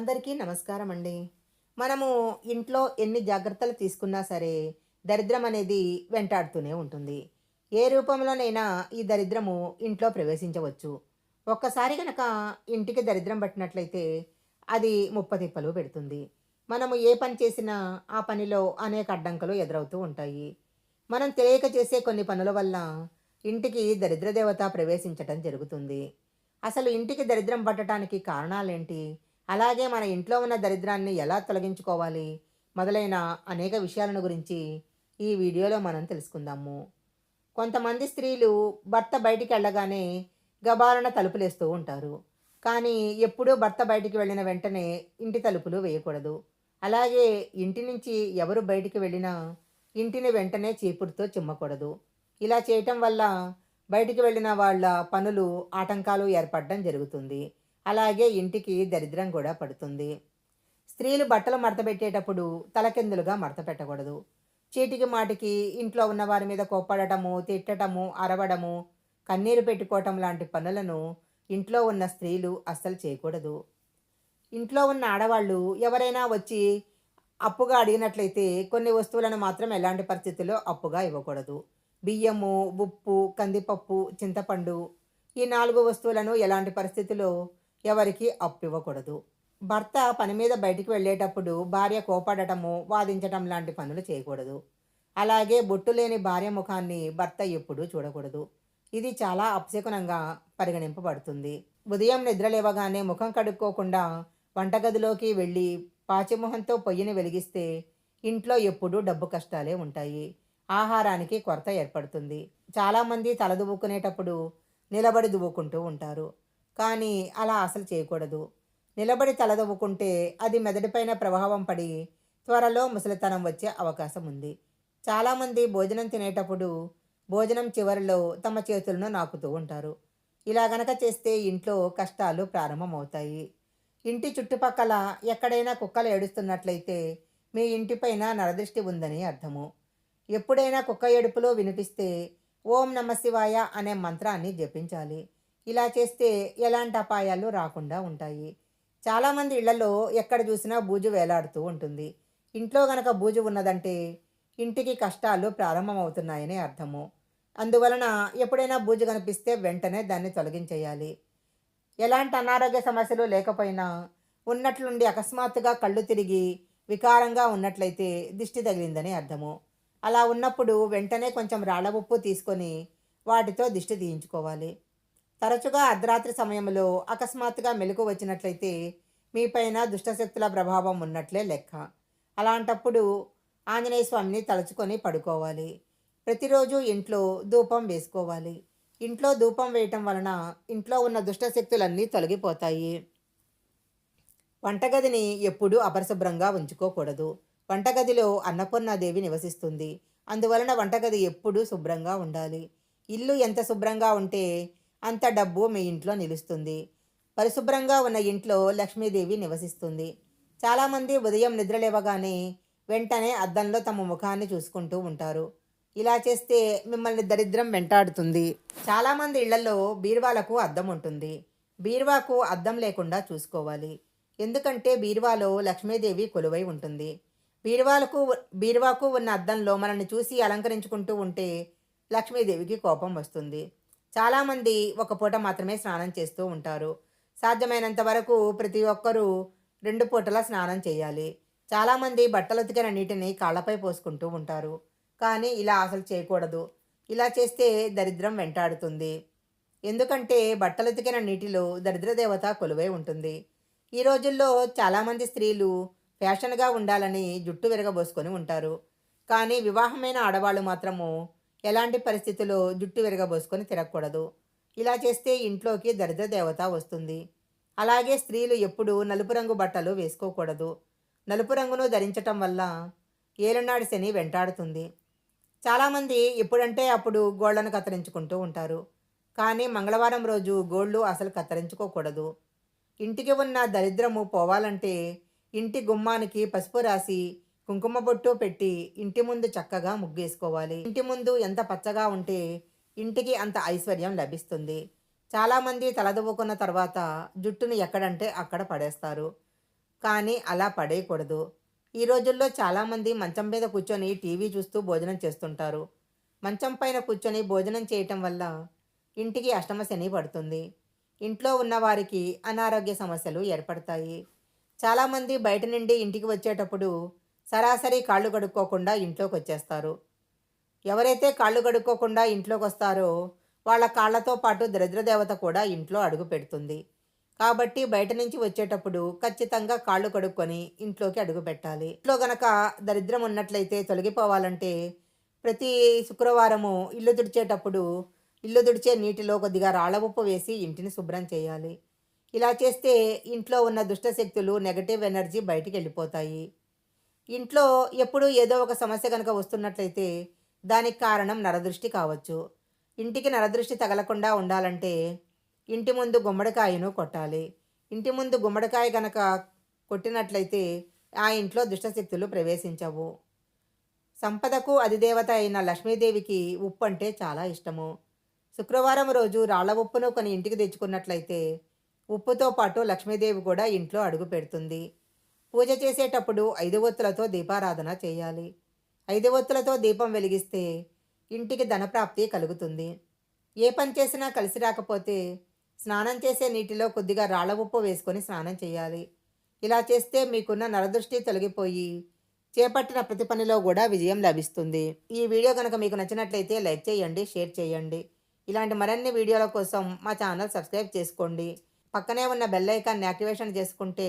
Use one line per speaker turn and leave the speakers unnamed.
అందరికీ నమస్కారం అండి మనము ఇంట్లో ఎన్ని జాగ్రత్తలు తీసుకున్నా సరే దరిద్రం అనేది వెంటాడుతూనే ఉంటుంది. ఏ రూపంలోనైనా ఈ దరిద్రము ఇంట్లో ప్రవేశించవచ్చు. ఒక్కసారి కనుక ఇంటికి దరిద్రం పట్టినట్లయితే అది ముప్పతిప్పలు పెడుతుంది. మనము ఏ పని చేసినా ఆ పనిలో అనేక అడ్డంకులు ఎదురవుతూ ఉంటాయి. మనం తెలియక చేసే కొన్ని పనుల వల్ల ఇంటికి దరిద్ర దేవత ప్రవేశించటం జరుగుతుంది. అసలు ఇంటికి దరిద్రం పట్టడానికి కారణాలేంటి? అలాగే మన ఇంట్లో ఉన్న దరిద్రాన్ని ఎలా తొలగించుకోవాలి మొదలైన అనేక విషయాలను గురించి ఈ వీడియోలో మనం తెలుసుకుందాము. కొంతమంది స్త్రీలు భర్త బయటికి వెళ్ళగానే గబాలన తలుపులేస్తూ ఉంటారు. కానీ ఎప్పుడూ భర్త బయటికి వెళ్ళిన వెంటనే ఇంటి తలుపులు వేయకూడదు. అలాగే ఇంటి నుంచి ఎవరు బయటికి వెళ్ళినా ఇంటిని వెంటనే చీపురుతో చిమ్మకూడదు. ఇలా చేయటం వల్ల బయటికి వెళ్ళిన వాళ్ళ పనులు ఆటంకాలు ఏర్పడడం జరుగుతుంది. అలాగే ఇంటికి దరిద్రం కూడా పడుతుంది. స్త్రీలు బట్టలు మడతపెట్టేటప్పుడు తలకిందులుగా మడత పెట్టకూడదు. చీటికి మాటికి ఇంట్లో ఉన్న వారి మీద కోప్పడటము తిట్టటము అరవడము కన్నీరు పెట్టుకోవటం లాంటి పనులను ఇంట్లో ఉన్న స్త్రీలు అస్సలు చేయకూడదు. ఇంట్లో ఉన్న ఆడవాళ్ళు ఎవరైనా వచ్చి అప్పుగా అడిగినట్లయితే కొన్ని వస్తువులను మాత్రం ఎలాంటి పరిస్థితుల్లో అప్పుగా ఇవ్వకూడదు. బియ్యము ఉప్పు కందిపప్పు చింతపండు ఈ నాలుగు వస్తువులను ఎలాంటి పరిస్థితుల్లో ఎవరికి అప్పు ఇవ్వకూడదు. భర్త పని మీద బయటికి వెళ్ళేటప్పుడు భార్య కోపడటము వాదించటం లాంటి పనులు చేయకూడదు. అలాగే బొట్టు లేని భార్య ముఖాన్ని భర్త ఎప్పుడూ చూడకూడదు. ఇది చాలా అపశకునంగా పరిగణింపబడుతుంది. ఉదయం నిద్రలేవగానే ముఖం కడుక్కోకుండా వంటగదిలోకి వెళ్ళి పాచిమొహంతో పొయ్యిని వెలిగిస్తే ఇంట్లో ఎప్పుడూ డబ్బు కష్టాలే ఉంటాయి. ఆహారానికి కొరత ఏర్పడుతుంది. చాలామంది తల దువ్వుకునేటప్పుడు నిలబడి దువ్వుకుంటూ ఉంటారు. కానీ అలా అసలు చేయకూడదు. నిలబడి తలదవ్వుకుంటే అది మెదడుపైన ప్రభావం పడి త్వరలో ముసలితనం వచ్చే అవకాశం ఉంది. చాలామంది భోజనం తినేటప్పుడు భోజనం చివరిలో తమ చేతులను నాకుతూ ఉంటారు. ఇలా గనక చేస్తే ఇంట్లో కష్టాలు ప్రారంభమవుతాయి. ఇంటి చుట్టుపక్కల ఎక్కడైనా కుక్కలు ఏడుస్తున్నట్లయితే మీ ఇంటిపైన నరదృష్టి ఉందని అర్థము. ఎప్పుడైనా కుక్క ఏడుపులో వినిపిస్తే ఓం నమశివాయ అనే మంత్రాన్ని జపించాలి. ఇలా చేస్తే ఎలాంటి అపాయాలు రాకుండా ఉంటాయి. చాలామంది ఇళ్ళలో ఎక్కడ చూసినా బూజు వేలాడుతూ ఉంటుంది. ఇంట్లో గనక బూజు ఉన్నదంటే ఇంటికి కష్టాలు ప్రారంభమవుతున్నాయని అర్థము. అందువలన ఎప్పుడైనా బూజు కనిపిస్తే వెంటనే దాన్ని తొలగించేయాలి. ఎలాంటి అనారోగ్య సమస్యలు లేకపోయినా ఉన్నట్లుండి అకస్మాత్తుగా కళ్ళు తిరిగి వికారంగా ఉన్నట్లయితే దిష్టి తగిలిందని అర్థము. అలా ఉన్నప్పుడు వెంటనే కొంచెం రాళ్ళ ఉప్పు తీసుకొని వాటితో దిష్టి తీయించుకోవాలి. తరచుగా అర్ధరాత్రి సమయంలో అకస్మాత్తుగా మెలకు వచ్చినట్లయితే మీపైన దుష్టశక్తుల ప్రభావం ఉన్నట్లే లెక్క. అలాంటప్పుడు ఆంజనేయ స్వామిని తలుచుకొని పడుకోవాలి. ప్రతిరోజు ఇంట్లో ధూపం వేసుకోవాలి. ఇంట్లో ధూపం వేయటం వలన ఇంట్లో ఉన్న దుష్టశక్తులన్నీ తొలగిపోతాయి. వంటగదిని ఎప్పుడూ అపరిశుభ్రంగా ఉంచుకోకూడదు. వంటగదిలో అన్నపూర్ణాదేవి నివసిస్తుంది. అందువలన వంటగది ఎప్పుడూ శుభ్రంగా ఉండాలి. ఇల్లు ఎంత శుభ్రంగా ఉంటే అంత డబ్బు మీ ఇంట్లో నిలుస్తుంది. పరిశుభ్రంగా ఉన్న ఇంట్లో లక్ష్మీదేవి నివసిస్తుంది. చాలామంది ఉదయం నిద్రలేవగానే వెంటనే అద్దంలో తమ ముఖాన్ని చూసుకుంటూ ఉంటారు. ఇలా చేస్తే మిమ్మల్ని దరిద్రం వెంటాడుతుంది. చాలామంది ఇళ్ళలో బీరువాలకు అద్దం ఉంటుంది. బీరువాకు అద్దం లేకుండా చూసుకోవాలి. ఎందుకంటే బీరువాలో లక్ష్మీదేవి కొలువై ఉంటుంది. బీరువాలకు బీరువాకు ఉన్న అద్దంలో మనల్ని చూసి అలంకరించుకుంటూ ఉంటే లక్ష్మీదేవికి కోపం వస్తుంది. చాలామంది ఒక పూట మాత్రమే స్నానం చేస్తూ ఉంటారు. సాధ్యమైనంత వరకు ప్రతి ఒక్కరూ రెండు పూటల స్నానం చేయాలి. చాలామంది బట్టలు ఉతికిన నీటిని కాళ్ళపై పోసుకుంటూ ఉంటారు. కానీ ఇలా అసలు చేయకూడదు. ఇలా చేస్తే దరిద్రం వెంటాడుతుంది. ఎందుకంటే బట్టలు ఉతికిన నీటిలో దరిద్ర దేవత కొలువై ఉంటుంది. ఈ రోజుల్లో చాలామంది స్త్రీలు ఫ్యాషన్గా ఉండాలని జుట్టు విరగబోసుకొని ఉంటారు. కానీ వివాహమైన ఆడవాళ్ళు మాత్రము ఎలాంటి పరిస్థితుల్లో జుట్టు విరగబోసుకొని తిరగకూడదు? ఇలా చేస్తే ఇంట్లోకి దరిద్ర దేవత వస్తుంది. అలాగే స్త్రీలు ఎప్పుడూ నలుపు రంగు బట్టలు వేసుకోకూడదు. నలుపు రంగును ధరించటం వల్ల ఏలనాడి శని వెంటాడుతుంది. చాలామంది ఎప్పుడంటే అప్పుడు గోళ్ళను కత్తిరించుకుంటూ ఉంటారు. కానీ మంగళవారం రోజు గోళ్ళు అసలు కత్తిరించుకోకూడదు. ఇంటికి ఉన్న దరిద్రము పోవాలంటే ఇంటి గుమ్మానికి పసుపు రాసి కుంకుమ బొట్టు పెట్టి ఇంటి ముందు చక్కగా ముగ్గేసుకోవాలి. ఇంటి ముందు ఎంత పచ్చగా ఉంటే ఇంటికి అంత ఐశ్వర్యం లభిస్తుంది. చాలామంది తలదువ్వుకున్న తర్వాత జుట్టును ఎక్కడంటే అక్కడ పడేస్తారు. కానీ అలా పడేయకూడదు. ఈ రోజుల్లో చాలామంది మంచం మీద కూర్చొని టీవీ చూస్తూ భోజనం చేస్తుంటారు. మంచం పైన కూర్చొని భోజనం చేయటం వల్ల ఇంటికి అష్టమ శని పడుతుంది. ఇంట్లో ఉన్న వారికి అనారోగ్య సమస్యలు ఏర్పడతాయి. చాలామంది బయట నుండి ఇంటికి వచ్చేటప్పుడు సరాసరి కాళ్ళు కడుక్కోకుండా ఇంట్లోకి వచ్చేస్తారు ఎవరైతే కాళ్ళు కడుక్కోకుండా ఇంట్లోకి వస్తారో వాళ్ళ కాళ్ళతో పాటు దరిద్ర దేవత కూడా ఇంట్లో అడుగు పెడుతుంది. కాబట్టి బయట నుంచి వచ్చేటప్పుడు ఖచ్చితంగా కాళ్ళు కడుక్కొని ఇంట్లోకి అడుగు పెట్టాలి. ఇంట్లో గనక దరిద్రం ఉన్నట్లయితే తొలగిపోవాలంటే ప్రతి శుక్రవారము ఇల్లు తుడిచేటప్పుడు ఇల్లు తుడిచే నీటిలో కొద్దిగా రాళ్ళ ఉప్పు వేసి ఇంటిని శుభ్రం చేయాలి. ఇలా చేస్తే ఇంట్లో ఉన్న దుష్టశక్తులు నెగటివ్ ఎనర్జీ బయటికి వెళ్ళిపోతాయి. ఇంట్లో ఎప్పుడూ ఏదో ఒక సమస్య కనుక వస్తున్నట్లయితే దానికి కారణం నరదృష్టి కావచ్చు. ఇంటికి నరదృష్టి తగలకుండా ఉండాలంటే ఇంటి ముందు గుమ్మడికాయను కొట్టాలి. ఇంటి ముందు గుమ్మడికాయ కనుక కొట్టినట్లయితే ఆ ఇంట్లో దుష్టశక్తులు ప్రవేశించవు. సంపదకు అధిదేవత అయిన లక్ష్మీదేవికి ఉప్పు అంటే చాలా ఇష్టము. శుక్రవారం రోజు రాళ్ళ ఉప్పును కొని ఇంటికి తెచ్చుకున్నట్లయితే ఉప్పుతో పాటు లక్ష్మీదేవి కూడా ఇంట్లో అడుగు పెడుతుంది. పూజ చేసేటప్పుడు ఐదువత్తులతో దీపారాధన చేయాలి. ఐదువత్తులతో దీపం వెలిగిస్తే ఇంటికి ధనప్రాప్తి కలుగుతుంది. ఏ పని చేసినా కలిసి రాకపోతే స్నానం చేసే నీటిలో కొద్దిగా రాళ్ళ ఉప్పు వేసుకొని స్నానం చేయాలి. ఇలా చేస్తే మీకున్న నరదృష్టి తొలగిపోయి చేపట్టిన ప్రతి పనిలో కూడా విజయం లభిస్తుంది. ఈ వీడియో కనుక మీకు నచ్చినట్లయితే లైక్ చేయండి షేర్ చేయండి. ఇలాంటి మరిన్ని వీడియోల కోసం మా ఛానల్ సబ్స్క్రైబ్ చేసుకోండి. పక్కనే ఉన్న బెల్ ఐకాన్ని యాక్టివేషన్ చేసుకుంటే